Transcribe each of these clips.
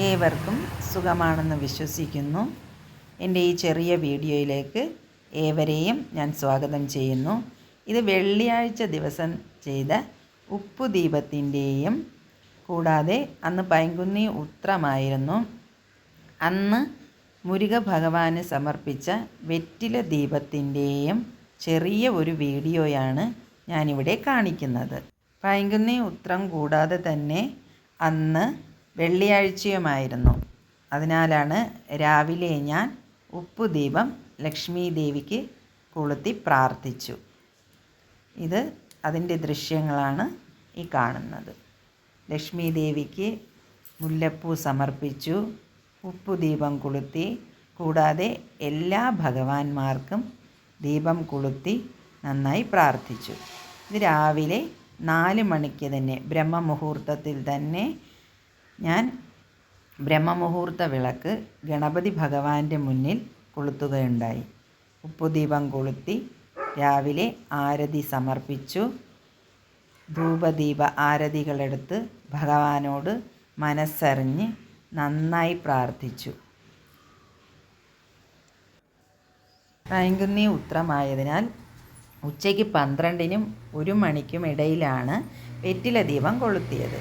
ഏവർക്കും സുഖമാണെന്ന് വിശ്വസിക്കുന്നു. എന്റെ ഈ ചെറിയ വീഡിയോയിലേക്ക് ഏവരെയും ഞാൻ സ്വാഗതം ചെയ്യുന്നു. ഇത് വെള്ളിയാഴ്ച ദിവസം ചെയ്ത ഉപ്പുദീപത്തിന്റെയും കൂടാതെ അന്ന് പൈങ്കുന്നി ഉത്രമായിരുന്നു. അന്ന് മുരുക ഭഗവാന് സമർപ്പിച്ച വെറ്റില ദീപത്തിന്റെയും ചെറിയ ഒരു വീഡിയോയാണ് ഞാനിവിടെ കാണിക്കുന്നത്. പൈങ്കുന്നി ഉത്രം കൂടാതെ തന്നെ അന്ന് വെള്ളിയാഴ്ചയുമായിരുന്നു. അതിനാലാണ് രാവിലെ ഞാൻ ഉപ്പുദീപം ലക്ഷ്മി ദേവിക്ക് കൊളുത്തി പ്രാർത്ഥിച്ചു. ഇത് അതിന്റെ ദൃശ്യങ്ങളാണ് ഈ കാണുന്നത്. ലക്ഷ്മി ദേവിക്ക് മുല്ലപ്പൂ സമർപ്പിച്ചു ഉപ്പുദീപം കൊളുത്തി കൂടാതെ എല്ലാ ഭഗവാന്മാർക്കും ദീപം കൊളുത്തി നന്നായി പ്രാർത്ഥിച്ചു. ഇത് രാവിലെ നാല് മണിക്ക് തന്നെ ബ്രഹ്മമുഹൂർത്തത്തിൽ തന്നെ ഞാൻ ബ്രഹ്മമുഹൂർത്ത വിളക്ക് ഗണപതി ഭഗവാന്റെ മുന്നിൽ കൊളുത്തുകയുണ്ടായി. ഉപ്പുദീപം കൊളുത്തി രാവിലെ ആരതി സമർപ്പിച്ചു. ധൂപദീപ ആരതികളെടുത്ത് ഭഗവാനോട് മനസ്സറിഞ്ഞ് നന്നായി പ്രാർത്ഥിച്ചു. പൈങ്കുന്നി ഉത്രമായതിനാൽ ഉച്ചയ്ക്ക് പന്ത്രണ്ടിനും ഒരു മണിക്കും ഇടയിലാണ് വെറ്റില ദീപം കൊളുത്തിയത്.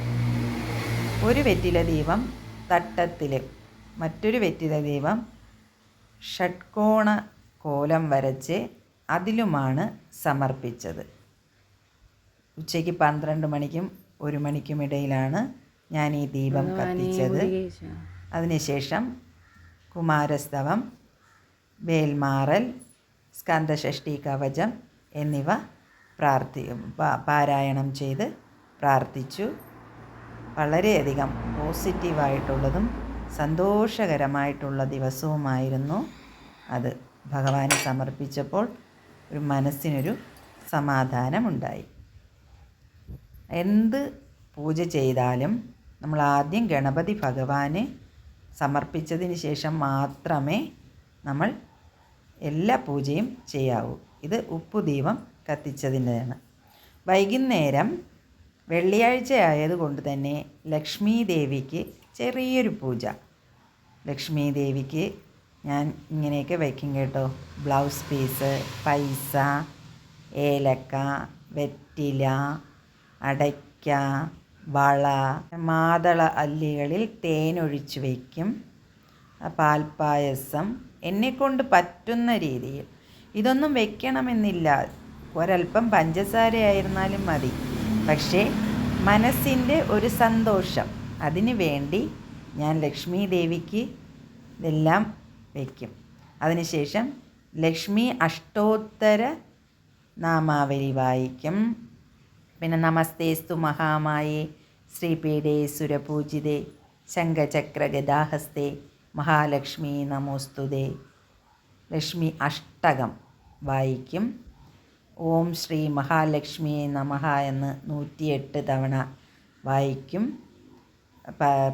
ഒരു വെറ്റില ദീപം തട്ടത്തിൽ മറ്റൊരു വെറ്റില ദീപം ഷഡ്കോണ കോലം വരച്ച് അതിലുമാണ് സമർപ്പിച്ചത്. ഉച്ചയ്ക്ക് പന്ത്രണ്ട് മണിക്കും ഒരു മണിക്കും ഇടയിലാണ് ഞാൻ ഈ ദീപം കത്തിച്ചത്. അതിനുശേഷം കുമാരസ്തവം വേൽമാറൽ സ്കന്ദഷഷ്ടി കവചം എന്നിവ പ്രാർത്ഥി പാരായണം ചെയ്ത് പ്രാർത്ഥിച്ചു. വളരെയധികം പോസിറ്റീവായിട്ടുള്ളതും സന്തോഷകരമായിട്ടുള്ള ദിവസവുമായിരുന്നു അത്. ഭഗവാനെ സമർപ്പിച്ചപ്പോൾ ഒരു മനസ്സിനൊരു സമാധാനമുണ്ടായി. എന്ത് പൂജ ചെയ്താലും നമ്മൾ ആദ്യം ഗണപതി ഭഗവാന് സമർപ്പിച്ചതിന് ശേഷം മാത്രമേ നമ്മൾ എല്ലാ പൂജയും ചെയ്യാവൂ. ഇത് ഉപ്പുദീപം കത്തിച്ചതിന്റെയാണ് വൈകുന്നേരം വെള്ളിയാഴ്ച ആയതുകൊണ്ട് തന്നെ ലക്ഷ്മി ദേവിക്ക് ചെറിയൊരു പൂജ. ലക്ഷ്മി ദേവിക്ക് ഞാൻ ഇങ്ങനെയൊക്കെ വയ്ക്കും കേട്ടോ. ബ്ലൗസ് പീസ് പൈസ ഏലക്ക വെറ്റില അടയ്ക്ക വള മാതള അല്ലികളിൽ തേനൊഴിച്ച് വയ്ക്കും. പാൽപ്പായസം എന്നെക്കൊണ്ട് പറ്റുന്ന രീതിയിൽ. ഇതൊന്നും വെക്കണമെന്നില്ല. ഒരല്പം പഞ്ചസാരയായിരുന്നാലും മതി. പക്ഷേ മനസ്സിന്റെ ഒരു സന്തോഷം അതിന് വേണ്ടി ഞാൻ ലക്ഷ്മി ദേവിക്ക് ഇതെല്ലാം വയ്ക്കും അതിനുശേഷം ലക്ഷ്മി അഷ്ടോത്തര നാമാവലി വായിക്കും. പിന്നെ നമസ്തേസ്തു മഹാമായേ ശ്രീപീഠേ സുരപൂജിതേ ശംഖചക്ര ഗദാഹസ്തേ മഹാലക്ഷ്മി നമോസ്തുതേ. ലക്ഷ്മി അഷ്ടകം വായിക്കും. ഓം ശ്രീ മഹാലക്ഷ്മിയെ നമഹ എന്ന് നൂറ്റിയെട്ട് തവണ വായിക്കും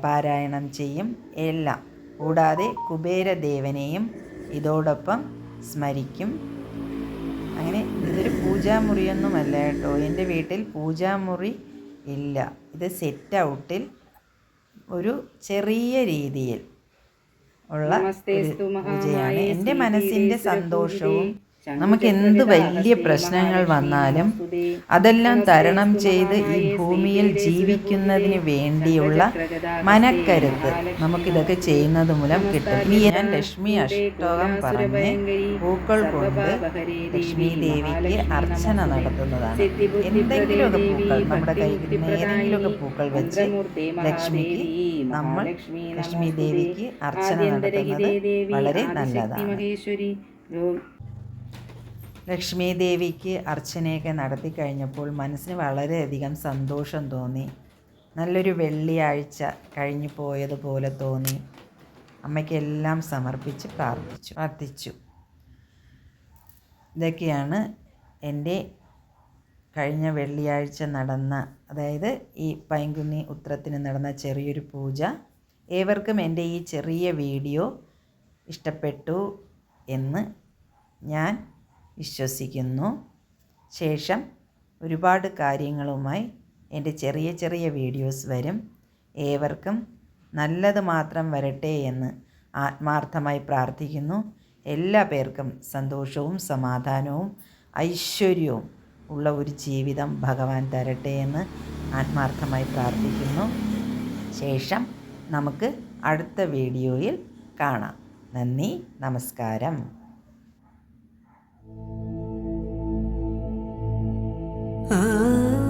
പാരായണം ചെയ്യും. എല്ലാം കൂടാതെ കുബേരദേവനെയും ഇതോടൊപ്പം സ്മരിക്കും. അങ്ങനെ ഇതൊരു പൂജാമുറിയൊന്നുമല്ല കേട്ടോ. എന്റെ വീട്ടിൽ പൂജാമുറി ഇല്ല. ഇത് സെറ്റ് ഔട്ടിൽ ഒരു ചെറിയ രീതിയിൽ ഉള്ള പൂജയാണ്. എന്റെ മനസ്സിന്റെ സന്തോഷവും നമുക്ക് എന്ത് വലിയ പ്രശ്നങ്ങൾ വന്നാലും അതെല്ലാം തരണം ചെയ്ത് ഈ ഭൂമിയിൽ ജീവിക്കുന്നതിന് വേണ്ടിയുള്ള മനക്കരുത്ത് നമുക്കിതൊക്കെ ചെയ്യുന്നത് മൂലം കിട്ടും. ഇനി ഞാൻ ലക്ഷ്മി അഷ്ടോകം പറഞ്ഞ് പൂക്കൾ കൊണ്ട് ലക്ഷ്മി ദേവിക്ക് അർച്ചന നടത്തുന്നതാണ്. എന്തെങ്കിലുമൊക്കെ പൂക്കൾ നമ്മുടെ കയ്യിൽ ഏതെങ്കിലുമൊക്കെ പൂക്കൾ വെച്ച് ലക്ഷ്മിക്ക് നമ്മൾ ലക്ഷ്മി ദേവിക്ക് അർച്ചന നടത്തുന്നത് വളരെ നല്ലതാണ്. ലക്ഷ്മി ദേവിക്ക് അർച്ചനയൊക്കെ നടത്തി കഴിഞ്ഞപ്പോൾ മനസ്സിന് വളരെയധികം സന്തോഷം തോന്നി. നല്ലൊരു വെള്ളിയാഴ്ച കഴിഞ്ഞു പോയതുപോലെ തോന്നി. അമ്മയ്ക്കെല്ലാം സമർപ്പിച്ച് പ്രാർത്ഥിച്ചു. പ്രാർത്ഥിച്ചു. ഇതൊക്കെയാണ് എന്റെ കഴിഞ്ഞ വെള്ളിയാഴ്ച നടന്ന അതായത് ഈ പൈങ്കുന്നി ഉത്രത്തിന് നടന്ന ചെറിയൊരു പൂജ. ഏവർക്കും എന്റെ ഈ ചെറിയ വീഡിയോ ഇഷ്ടപ്പെട്ടു എന്ന് ഞാൻ വിശ്വസിക്കുന്നു. ശേഷം ഒരുപാട് കാര്യങ്ങളുമായി എന്റെ ചെറിയ ചെറിയ വീഡിയോസ് വരും. ഏവർക്കും നല്ലത് മാത്രം വരട്ടെ എന്ന് ആത്മാർത്ഥമായി പ്രാർത്ഥിക്കുന്നു. എല്ലാ പേർക്കും സന്തോഷവും സമാധാനവും ഐശ്വര്യവും ഉള്ള ഒരു ജീവിതം ഭഗവാൻ തരട്ടെ എന്ന് ആത്മാർത്ഥമായി പ്രാർത്ഥിക്കുന്നു. ശേഷം നമുക്ക് അടുത്ത വീഡിയോയിൽ കാണാം. നന്ദി നമസ്കാരം. 嗯